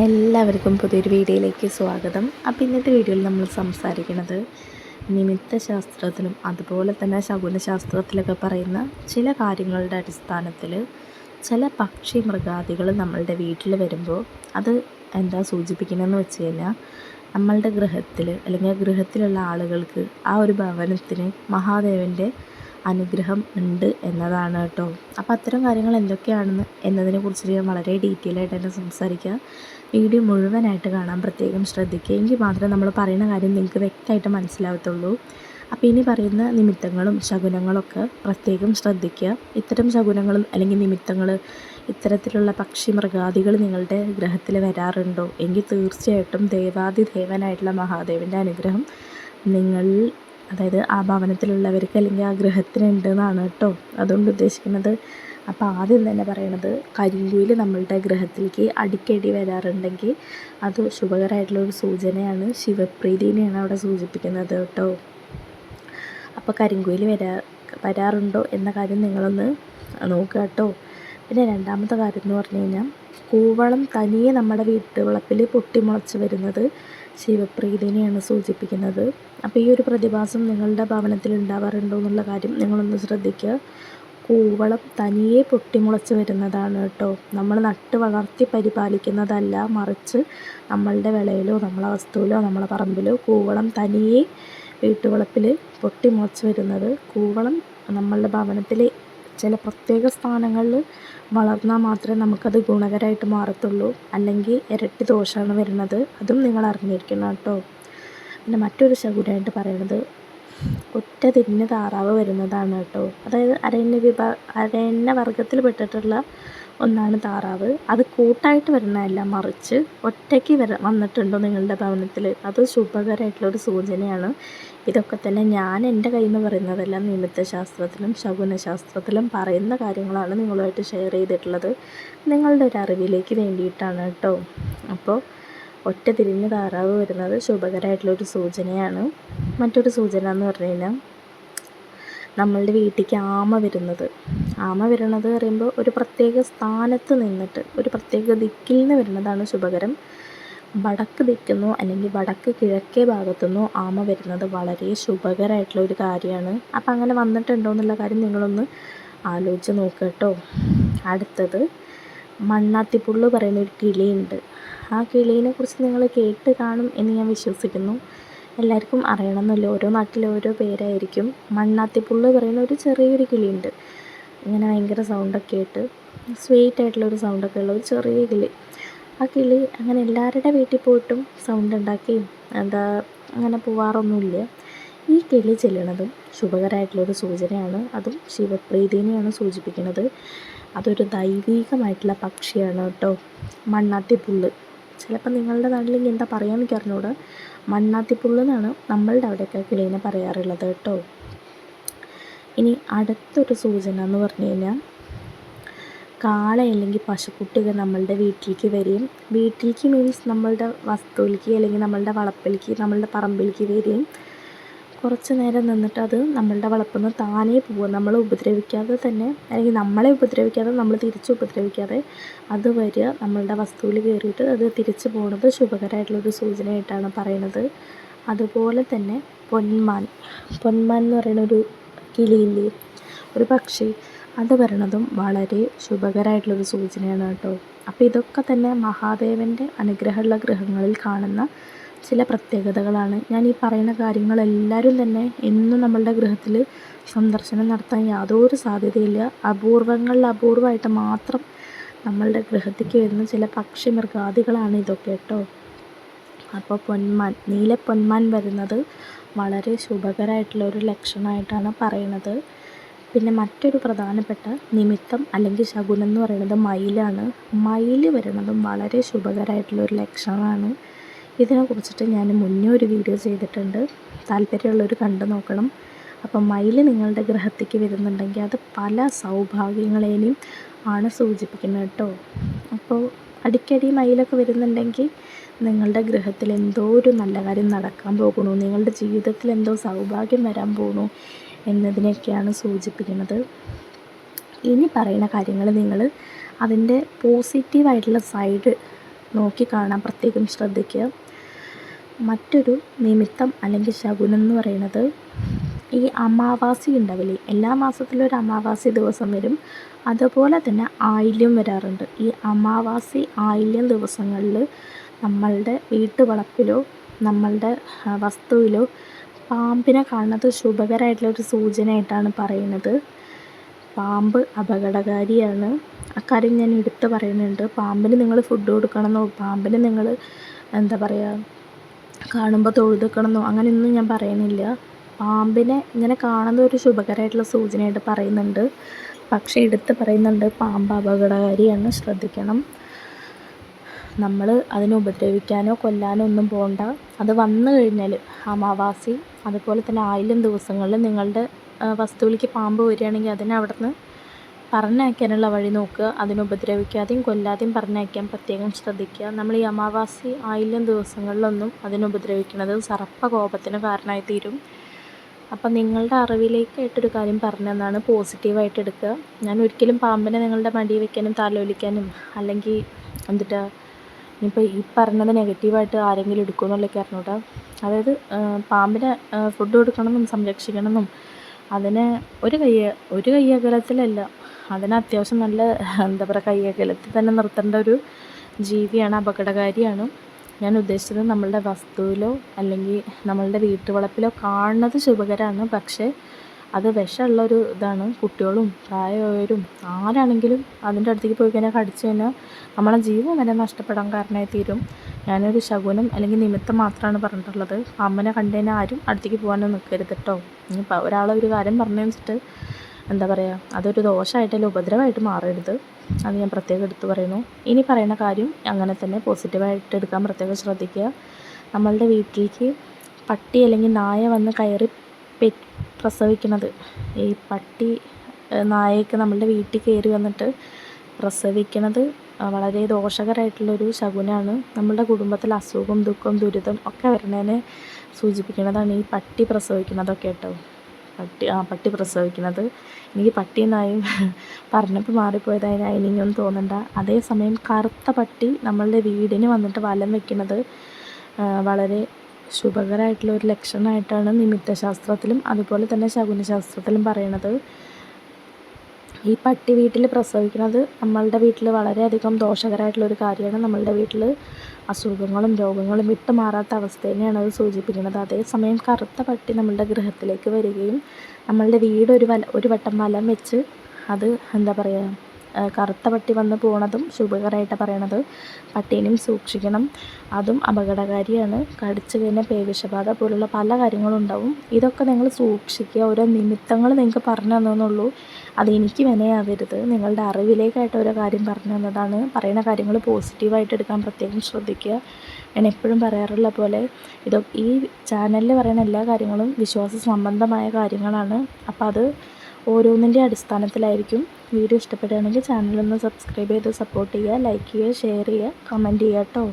എല്ലാവർക്കും പുതിയൊരു വീഡിയോയിലേക്ക് സ്വാഗതം. അപ്പോൾ ഇന്നത്തെ വീഡിയോയിൽ നമ്മൾ സംസാരിക്കുന്നത് നിമിത്ത ശാസ്ത്രത്തിലും അതുപോലെ തന്നെ ശകുന ശാസ്ത്രത്തിലൊക്കെ പറയുന്ന ചില കാര്യങ്ങളുടെ അടിസ്ഥാനത്തിൽ ചില പക്ഷി മൃഗാദികൾ നമ്മളുടെ വീട്ടിൽ വരുമ്പോൾ അത് എന്താ സൂചിപ്പിക്കുന്നതെന്ന് വെച്ച് കഴിഞ്ഞാൽ നമ്മളുടെ ഗൃഹത്തിൽ അല്ലെങ്കിൽ ഗൃഹത്തിലുള്ള ആളുകൾക്ക് ആ ഒരു ഭവനത്തിന് മഹാദേവന്റെ അനുഗ്രഹം ഉണ്ട് എന്നതാണ് കേട്ടോ. അപ്പോൾ അത്തരം കാര്യങ്ങൾ എന്തൊക്കെയാണെന്ന് എന്നതിനെ കുറിച്ച് ഞാൻ വളരെ ഡീറ്റെയിൽ ആയിട്ട് തന്നെ സംസാരിക്കുക. വീഡിയോ മുഴുവനായിട്ട് കാണാൻ പ്രത്യേകം ശ്രദ്ധിക്കുക. എങ്കിൽ മാത്രമേ നമ്മൾ പറയുന്ന കാര്യം നിങ്ങൾക്ക് വ്യക്തമായിട്ട് മനസ്സിലാവത്തുള്ളൂ. അപ്പോൾ ഇനി പറയുന്ന നിമിത്തങ്ങളും ശകുനങ്ങളൊക്കെ പ്രത്യേകം ശ്രദ്ധിക്കുക. ഇത്തരം ശകുനങ്ങളും അല്ലെങ്കിൽ നിമിത്തങ്ങൾ ഇത്തരത്തിലുള്ള പക്ഷി മൃഗാദികൾ നിങ്ങളുടെ ഗ്രഹത്തിൽ വരാറുണ്ടോ? എങ്കിൽ തീർച്ചയായിട്ടും ദേവാദി ദേവനായിട്ടുള്ള മഹാദേവന്റെ അനുഗ്രഹം നിങ്ങൾ അതായത് ആ ഭവനത്തിലുള്ളവർക്ക് അല്ലെങ്കിൽ ആ ഗ്രഹത്തിനുണ്ട് എന്നാണ് കേട്ടോ. അതുകൊണ്ട് ഉദ്ദേശിക്കുന്നത് അപ്പോൾ ആദ്യം തന്നെ പറയണത് കരിങ്കുയിൽ നമ്മളുടെ ഗ്രഹത്തിലേക്ക് അടിക്കടി വരാറുണ്ടെങ്കിൽ അത് ശുഭകരമായിട്ടുള്ള ഒരു സൂചനയാണ്. ശിവപ്രീതിനെയാണ് അവിടെ സൂചിപ്പിക്കുന്നത് കേട്ടോ. അപ്പോൾ കരിങ്കുയിൽ വരാ വരാറുണ്ടോ എന്ന കാര്യം നിങ്ങളൊന്ന് നോക്കുക കേട്ടോ. പിന്നെ രണ്ടാമത്തെ കാര്യം എന്ന് പറഞ്ഞു കഴിഞ്ഞാൽ കൂവളം തനിയെ നമ്മുടെ വീട്ടുവളപ്പിൽ പൊട്ടിമുളച്ച് വരുന്നത് ശിവപ്രീതിനെയാണ് സൂചിപ്പിക്കുന്നത്. അപ്പോൾ ഈ ഒരു പ്രതിഭാസം നിങ്ങളുടെ ഭവനത്തിൽ ഉണ്ടാവാറുണ്ടോ എന്നുള്ള കാര്യം നിങ്ങളൊന്ന് ശ്രദ്ധിക്കുക. കൂവളം തനിയെ പൊട്ടിമുളച്ച് വരുന്നതാണ് കേട്ടോ. നമ്മൾ നട്ട് വളർത്തി പരിപാലിക്കുന്നതല്ല മറിച്ച് നമ്മളുടെ വിളയിലോ നമ്മളെ വസ്തുവിലോ നമ്മളെ പറമ്പിലോ കൂവളം തനിയെ വീട്ടുവളപ്പിൽ പൊട്ടിമുളച്ച് വരുന്നത്. കൂവളം നമ്മളുടെ ഭവനത്തിലെ ചില പ്രത്യേക സ്ഥാനങ്ങളിൽ വളർന്നാൽ മാത്രമേ നമുക്കത് ഗുണകരമായിട്ട് മാറത്തുള്ളൂ. അല്ലെങ്കിൽ ഇരട്ടി ദോഷമാണ് വരുന്നത്. അതും നിങ്ങൾ അറിഞ്ഞിരിക്കണം കേട്ടോ. പിന്നെ മറ്റൊരു ശകുനമായിട്ട് പറയുന്നത് ഒറ്റ തിരിഞ്ഞ താറാവ് വരുന്നതാണ് കേട്ടോ. അതായത് അരയന്ന വിഭാ അരയന്ന വർഗത്തിൽ പെട്ടിട്ടുള്ള ഒന്നാണ് താറാവ്. അത് കൂട്ടായിട്ട് വരുന്നതല്ല മറിച്ച് ഒറ്റയ്ക്ക് വര വന്നിട്ടുണ്ടോ നിങ്ങളുടെ ഭവനത്തിൽ അത് ശുഭകരമായിട്ടുള്ളൊരു സൂചനയാണ്. ഇതൊക്കെ തന്നെ ഞാൻ എന്റെ കയ്യിൽ നിന്ന് പറയുന്നതല്ല നിമിത്തശാസ്ത്രത്തിലും ശകുനശാസ്ത്രത്തിലും പറയുന്ന കാര്യങ്ങളാണ് നിങ്ങളുമായിട്ട് ഷെയർ ചെയ്തിട്ടുള്ളത്. നിങ്ങളുടെ ഒരു അറിവിലേക്ക് വേണ്ടിയിട്ടാണ് കേട്ടോ. അപ്പോൾ ഒറ്റ തിരിഞ്ഞ് താറാവ് വരുന്നത് ശുഭകരമായിട്ടുള്ളൊരു സൂചനയാണ്. മറ്റൊരു സൂചന എന്ന് പറഞ്ഞു കഴിഞ്ഞാൽ നമ്മളുടെ വീട്ടിലേക്ക് ആമ വരുന്നത്. ആമ വരുന്നത് പറയുമ്പോൾ ഒരു പ്രത്യേക സ്ഥാനത്ത് നിന്നിട്ട് ഒരു പ്രത്യേക ദിക്കിൽ നിന്ന് വരുന്നതാണ് ശുഭകരം. വടക്ക് ദിക്കുന്നോ അല്ലെങ്കിൽ വടക്ക് കിഴക്കേ ഭാഗത്തുനിന്നോ ആമ വരുന്നത് വളരെ ശുഭകരമായിട്ടുള്ള ഒരു കാര്യമാണ്. അപ്പം അങ്ങനെ വന്നിട്ടുണ്ടോ എന്നുള്ള കാര്യം നിങ്ങളൊന്ന് ആലോചിച്ച് നോക്കുക കേട്ടോ. അടുത്തത് മണ്ണാത്തിപ്പുള്ളു പറയുന്ന ഒരു കിളിയുണ്ട്. ആ കിളീനെ കുറിച്ച് നിങ്ങൾ കേട്ട് കാണും എന്ന് ഞാൻ വിശ്വസിക്കുന്നു. എല്ലാവർക്കും അറിയണമെന്നില്ല. ഓരോ നാട്ടിലും ഓരോ പേരായിരിക്കും. മണ്ണാത്തിപ്പുള്ളു പറയുന്ന ഒരു ചെറിയൊരു കിളിയുണ്ട്. ഇങ്ങനെ ഭയങ്കര സൗണ്ടൊക്കെ ആയിട്ട് സ്വീറ്റ് ആയിട്ടുള്ള ഒരു സൗണ്ടൊക്കെ ഉള്ള ഒരു ചെറിയ കിളി. ആ കിളി അങ്ങനെ എല്ലാവരുടെ വീട്ടിൽ പോയിട്ടും സൗണ്ട് ഉണ്ടാക്കിയും എന്താ അങ്ങനെ പോവാറൊന്നുമില്ല. ഈ കിളി ചെല്ലണതും ശുഭകരമായിട്ടുള്ളൊരു സൂചനയാണ്. അതും ശിവപ്രീതിനെയാണ് സൂചിപ്പിക്കുന്നത്. അതൊരു ദൈവീകമായിട്ടുള്ള പക്ഷിയാണ് കേട്ടോ. മണ്ണാത്തിപ്പുള്ള് ചിലപ്പോൾ നിങ്ങളുടെ നാട്ടിൽ ഇനി എന്താ പറയുക എനിക്ക് അറിഞ്ഞൂടാ. എന്നാണ് നമ്മളുടെ അവിടെയൊക്കെ കിളീനെ പറയാറുള്ളത് കേട്ടോ. ഇനി അടുത്തൊരു സൂചന എന്ന് പറഞ്ഞു കഴിഞ്ഞാൽ കാള അല്ലെങ്കിൽ പശുക്കുട്ടികൾ നമ്മളുടെ വീട്ടിലേക്ക് വരികയും വീട്ടിലേക്ക് മീൻസ് നമ്മളുടെ വസ്തുവിലേക്ക് അല്ലെങ്കിൽ നമ്മളുടെ വളപ്പിലേക്ക് നമ്മളുടെ പറമ്പിലേക്ക് വരികയും കുറച്ച് നേരം നിന്നിട്ട് അത് നമ്മളുടെ വളപ്പിൽ നിന്ന് താനേ പോവുക. നമ്മളെ ഉപദ്രവിക്കാതെ തന്നെ അല്ലെങ്കിൽ നമ്മളെ ഉപദ്രവിക്കാതെ നമ്മൾ തിരിച്ച് ഉപദ്രവിക്കാതെ അത് വരിക നമ്മളുടെ വസ്തുവിൽ കയറിയിട്ട് അത് തിരിച്ച് പോകുന്നത് ശുഭകരമായിട്ടുള്ളൊരു സൂചനയായിട്ടാണ് പറയുന്നത്. അതുപോലെ തന്നെ പൊന്മാൻ. പൊന്മാൻ എന്ന് പറയുന്ന ഒരു കിളിയില്ലേ? ഒരു പക്ഷി. അത് വരണതും വളരെ ശുഭകരമായിട്ടുള്ളൊരു സൂചനയാണ് കേട്ടോ. അപ്പോൾ ഇതൊക്കെ തന്നെ മഹാദേവന്റെ അനുഗ്രഹമുള്ള ഗ്രഹങ്ങളിൽ കാണുന്ന ചില പ്രത്യേകതകളാണ്. ഞാൻ ഈ പറയുന്ന കാര്യങ്ങളെല്ലാവരും തന്നെ എന്നും നമ്മളുടെ ഗൃഹത്തിൽ സന്ദർശനം നടത്താൻ യാതൊരു സാധ്യതയില്ല. അപൂർവങ്ങളിൽ അപൂർവമായിട്ട് മാത്രം നമ്മളുടെ ഗൃഹത്തേക്ക് വരുന്ന ചില പക്ഷി മൃഗാദികളാണ് ഇതൊക്കെ കേട്ടോ. അപ്പോൾ പൊന്മാൻ നീല പൊന്മാൻ വരുന്നത് വളരെ ശുഭകരമായിട്ടുള്ള ഒരു ലക്ഷണമായിട്ടാണ് പറയുന്നത്. പിന്നെ മറ്റൊരു പ്രധാനപ്പെട്ട നിമിത്തം അല്ലെങ്കിൽ ശകുനം എന്ന് പറയുന്നത് മയിലാണ്. മയിൽ വരുന്നതും വളരെ ശുഭകരമായിട്ടുള്ള ഒരു ലക്ഷണമാണ്. ഇതിനെ കുറിച്ചിട്ട് ഞാൻ മുന്നേ ഒരു വീഡിയോ ചെയ്തിട്ടുണ്ട്. താല്പര്യമുള്ളവർ കണ്ടു നോക്കണം. അപ്പം മയിൽ നിങ്ങളുടെ ഗ്രഹത്തേക്ക് വരുന്നുണ്ടെങ്കിൽ അത് പല സൗഭാഗ്യങ്ങളെയും ആണ് സൂചിപ്പിക്കുന്നത് കേട്ടോ. അപ്പോൾ അടിക്കടി മയിലൊക്കെ വരുന്നുണ്ടെങ്കിൽ നിങ്ങളുടെ ഗൃഹത്തിൽ എന്തോ ഒരു നല്ല കാര്യം നടക്കാൻ പോകുന്നു. നിങ്ങളുടെ ജീവിതത്തിൽ എന്തോ സൗഭാഗ്യം വരാൻ പോകുന്നു എന്നതിനെയൊക്കെയാണ് സൂചിപ്പിക്കുന്നത്. ഇനി പറയുന്ന കാര്യങ്ങൾ നിങ്ങൾ അതിന്റെ പോസിറ്റീവായിട്ടുള്ള സൈഡ് നോക്കി കാണാൻ പ്രത്യേകം ശ്രദ്ധിക്കുക. മറ്റൊരു നിമിത്തം അല്ലെങ്കിൽ ശകുനം എന്ന് പറയുന്നത് ഈ അമാവാസി ഉണ്ടാവില്ലേ? എല്ലാ മാസത്തിലും ഒരു അമാവാസി ദിവസം വരും. അതുപോലെ തന്നെ ആയില്യം വരാറുണ്ട്. ഈ അമാവാസി ആയില്യം ദിവസങ്ങളിൽ നമ്മളുടെ വീട്ടുവളപ്പിലോ നമ്മളുടെ വസ്തുവിലോ പാമ്പിനെ കാണുന്നത് ശുഭകരമായിട്ടുള്ള ഒരു സൂചനയായിട്ടാണ് പറയുന്നത്. പാമ്പ് അപകടകാരിയാണ്. അക്കാര്യം ഞാൻ എടുത്ത് പറയുന്നുണ്ട്. പാമ്പിന് നിങ്ങൾ ഫുഡ് കൊടുക്കണമെന്നോ പാമ്പിന് നിങ്ങൾ എന്താ പറയുക കാണുമ്പോൾ തൊഴുതെക്കണമെന്നോ അങ്ങനെയൊന്നും ഞാൻ പറയുന്നില്ല. പാമ്പിനെ ഇങ്ങനെ കാണുന്ന ഒരു ശുഭകരമായിട്ടുള്ള സൂചനയായിട്ട് പറയുന്നുണ്ട്. പക്ഷേ എടുത്ത് പറയുന്നുണ്ട് പാമ്പ് അപകടകാരിയാണ്. ശ്രദ്ധിക്കണം. നമ്മൾ അതിനെ ഉപദ്രവിക്കാനോ കൊല്ലാനോ ഒന്നും പോകണ്ട അത് വന്നു കഴിഞ്ഞാൽ അമാവാസി അതുപോലെ തന്നെ ആയിരം ദിവസങ്ങളിൽ നിങ്ങളുടെ വസ്തുവിലേക്ക് പാമ്പ് വരികയാണെങ്കിൽ അതിനെ അവിടെ നിന്ന് പറഞ്ഞയക്കാനുള്ള വഴി നോക്കുക. അതിനെ ഉപദ്രവിക്കാതെയും കൊല്ലാതെയും പറഞ്ഞയക്കാൻ പ്രത്യേകം ശ്രദ്ധിക്കുക. നമ്മൾ ഈ അമാവാസി ആയില്യം ദിവസങ്ങളിലൊന്നും അതിനെ ഉപദ്രവിക്കുന്നത് സർപ്പ കോപത്തിന് കാരണമായി തീരും അപ്പം നിങ്ങളുടെ അറിവിലേക്കായിട്ടൊരു കാര്യം പറഞ്ഞതെന്നാണ് പോസിറ്റീവായിട്ട് എടുക്കുക. ഞാൻ ഒരിക്കലും പാമ്പിനെ നിങ്ങളുടെ മടി വെക്കാനും താലോലിക്കാനും അല്ലെങ്കിൽ എന്നിട്ട് ഇനിയിപ്പോൾ ഈ പറഞ്ഞത് നെഗറ്റീവായിട്ട് ആരെങ്കിലും എടുക്കുമെന്നുള്ളൊക്കെ അറിഞ്ഞൂടാ അതായത് പാമ്പിനെ ഫുഡ് കൊടുക്കണമെന്നും സംരക്ഷിക്കണമെന്നും അതിനെ ഒരു കൈ ഒരു കൈ അകലത്തിലല്ല അതിന് അത്യാവശ്യം നല്ല എന്താ പറയുക കൈ അകലത്തിൽ തന്നെ നിർത്തേണ്ട ഒരു ജീവിയാണ് അപകടകാരിയാണ്. ഞാൻ ഉദ്ദേശിച്ചത് നമ്മളുടെ വസ്തുവിലോ അല്ലെങ്കിൽ നമ്മളുടെ വീട്ടുവളപ്പിലോ കാണുന്നത് ശുഭകരമാണ്. പക്ഷേ അത് വിഷമുള്ളൊരു ഇതാണ്. കുട്ടികളും പ്രായമായവരും ആരാണെങ്കിലും അതിന്റെ അടുത്തേക്ക് പോയി കഴിഞ്ഞാൽ കടിച്ചു കഴിഞ്ഞാൽ നമ്മളെ ജീവൻ വരെ നഷ്ടപ്പെടാൻ കാരണമായി തീരും. ഞാനൊരു ശകുനം അല്ലെങ്കിൽ നിമിത്തം മാത്രമാണ് പറഞ്ഞിട്ടുള്ളത്. അമ്മനെ കണ്ടു കഴിഞ്ഞാൽ ആരും അടുത്തേക്ക് പോകാനൊന്നും നിൽക്കരുത് കേട്ടോ. ഇനിയിപ്പോൾ ഒരാളെ ഒരു കാര്യം പറഞ്ഞു വെച്ചിട്ട് എന്താ പറയുക അതൊരു ദോഷമായിട്ടല്ല ഉപദ്രവമായിട്ട് മാറരുത്. അത് ഞാൻ പ്രത്യേകം എടുത്തു പറയുന്നു. ഇനി പറയുന്ന കാര്യം അങ്ങനെ തന്നെ പോസിറ്റീവായിട്ട് എടുക്കാൻ പ്രത്യേകം ശ്രദ്ധിക്കുക. നമ്മളുടെ വീട്ടിലേക്ക് പട്ടി അല്ലെങ്കിൽ നായ വന്ന് കയറി പ്രസവിക്കുന്നത് ഈ പട്ടി നായയൊക്കെ നമ്മളുടെ വീട്ടിൽ കയറി വന്നിട്ട് പ്രസവിക്കുന്നത് വളരെ ദോഷകരമായിട്ടുള്ളൊരു ശകുനമാണ് നമ്മളുടെ കുടുംബത്തിൽ അസുഖം ദുഃഖം ദുരിതം ഒക്കെ വരുന്നതിനെ സൂചിപ്പിക്കുന്നതാണ് ഈ പട്ടി പ്രസവിക്കുന്നതൊക്കെ കേട്ടോ. പട്ടി ആ പട്ടി പ്രസവിക്കുന്നത്. എനിക്ക് പട്ടി നായും പറഞ്ഞപ്പോൾ മാറിപ്പോയതായി അതിനൊന്നും തോന്നണ്ട. അതേസമയം കറുത്ത പട്ടി നമ്മളുടെ വീടിന് വന്നിട്ട് വലം വെക്കുന്നത് വളരെ ശുഭകരമായിട്ടുള്ള ഒരു ലക്ഷണമായിട്ടാണ് നിമിത്തശാസ്ത്രത്തിലും അതുപോലെ തന്നെ ശകുനശാസ്ത്രത്തിലും പറയണത്. ഈ പട്ടി വീട്ടിൽ പ്രസവിക്കുന്നത് നമ്മളുടെ വീട്ടിൽ വളരെയധികം ദോഷകരമായിട്ടുള്ള ഒരു കാര്യമാണ്. നമ്മളുടെ വീട്ടിൽ അസുഖങ്ങളും രോഗങ്ങളും വിട്ടുമാറാത്ത അവസ്ഥേനെയാണ് അത് സൂചിപ്പിക്കുന്നത്. അതേസമയം കറുത്ത പട്ടി നമ്മളുടെ ഗൃഹത്തിലേക്ക് വരികയും നമ്മളുടെ വീട് ഒരു വല ഒരു വട്ടം വലം വെച്ച് അത് എന്താ പറയുക കറുത്ത പട്ടി വന്ന് പോണതും ശുഭകരമായിട്ടാണ് പറയണത് പട്ടീനെയും സൂക്ഷിക്കണം. അതും അപകടകാരിയാണ്. കടിച്ചു കഴിഞ്ഞാൽ പേവിഷബാധ പോലുള്ള പല കാര്യങ്ങളും ഉണ്ടാവും ഇതൊക്കെ നിങ്ങൾ സൂക്ഷിക്കുക. ഓരോ നിമിത്തങ്ങൾ നിങ്ങൾക്ക് പറഞ്ഞു തന്നെന്നുള്ളൂ അത് എനിക്ക് വിനയാവരുത്. നിങ്ങളുടെ അറിവിലേക്കായിട്ട് ഓരോ കാര്യം പറഞ്ഞു തന്നതാണ്. പറയുന്ന കാര്യങ്ങൾ പോസിറ്റീവായിട്ട് എടുക്കാൻ പ്രത്യേകം ശ്രദ്ധിക്കുക. ഞാൻ എപ്പോഴും പറയാറുള്ള പോലെ ഇത് ഈ ചാനലിൽ പറയുന്ന എല്ലാ കാര്യങ്ങളും വിശ്വാസ സംബന്ധമായ കാര്യങ്ങളാണ്. അപ്പോൾ അത് ഓരോന്നിന്റെ അടിസ്ഥാനത്തിലായിരിക്കും വീഡിയോ ഇഷ്ടപ്പെടുകയാണെങ്കിൽ ചാനലൊന്ന് സബ്സ്ക്രൈബ് ചെയ്ത് സപ്പോർട്ട് ചെയ്യുക ലൈക്ക് ചെയ്യുക ഷെയർ ചെയ്യുക കമന്റ് ചെയ്യുക കേട്ടോ.